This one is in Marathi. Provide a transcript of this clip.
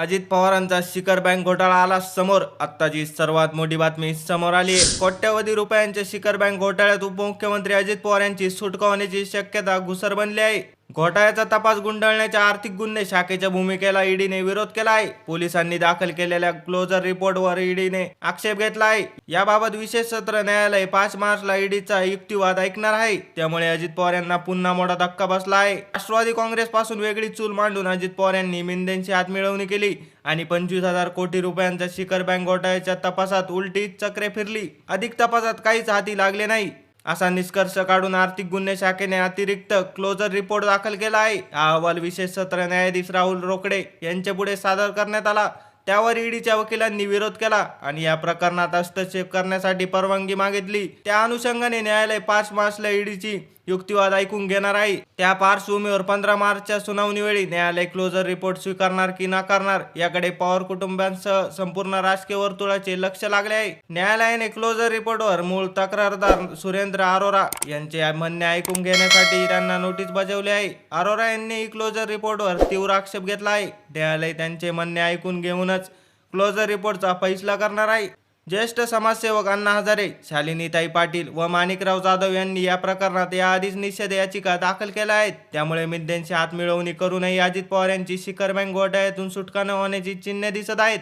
अजित पवारांचा शिखर बँक घोटाळा आला समोर. आत्ताची सर्वात मोठी बातमी समोर आली आहे. कोट्यवधी रुपयांच्या शिखर बँक घोटाळ्यात उपमुख्यमंत्री अजित पवार यांची सुटका होण्याची शक्यता घुसर बनली आहे. घोटाळ्याचा तपास गुंडाळण्याच्या आर्थिक गुन्हे शाखेच्या भूमिकेला ईडीने विरोध केला आहे पोलिसांनी दाखल केलेल्या क्लोजर रिपोर्टवर ईडीने आक्षेप घेतला आहे याबाबत विशेष सत्र न्यायालय पाच मार्चला ईडीचा युक्तिवाद ऐकणार आहे. त्यामुळे अजित पवार यांना पुन्हा मोठा धक्का बसला आहे राष्ट्रवादी काँग्रेस पासून वेगळी चूल मांडून अजित पवार यांनी मिंदेंची हातमिळवणी केली आणि पंचवीस हजार कोटी रुपयांच्या शिखर बँक घोटाळ्याच्या तपासात उलटी चक्रे फिरली. अधिक तपासात काहीच हाती लागले नाही. असा निष्कर्ष काढून आर्थिक गुन्हे शाखेने अतिरिक्त क्लोजर रिपोर्ट दाखल केला आहे. हा अहवाल विशेष सत्र न्यायाधीश राहुल रोकडे यांच्या पुढे सादर करण्यात आला. त्यावर ईडीच्या वकिलांनी विरोध केला आणि या प्रकरणात हस्तक्षेप करण्यासाठी परवानगी मागितली. त्या अनुषंगाने न्यायालय पाच मार्चला ईडीची युक्तिवाद ऐकून घेणार आहे त्या पार्श्वभूमीवर पंधरा मार्चच्या सुनावणीवेळी न्यायालय क्लोजर रिपोर्ट स्वीकारणार की नाकारणार याकडे पवार कुटुंबांसह संपूर्ण राजकीय वर्तुळाचे लक्ष लागले आहे. न्यायालयाने क्लोजर रिपोर्टवर मूळ तक्रारदार सुरेंद्र अरोरा यांचे म्हणणे ऐकून घेण्यासाठी त्यांना नोटीस बजावली आहे. अरोरा यांनी क्लोजर रिपोर्टवर तीव्र आक्षेप घेतला आहे. न्यायालय त्यांचे म्हणणे ऐकून घेऊनच क्लोजर रिपोर्टचा फैसला करणार आहे. ज्येष्ठ समाजसेवक अण्णा हजारे शालिनीताई पाटील व माणिकराव जाधव यांनी या प्रकरणात याआधीच निषेध याचिका दाखल केल्या आहेत. त्यामुळे मिद्यांची हातमिळवणी करूनही अजित पवार यांची शिखर बँक घोटाळ्यातून सुटका न होण्याची चिन्हे दिसत आहेत.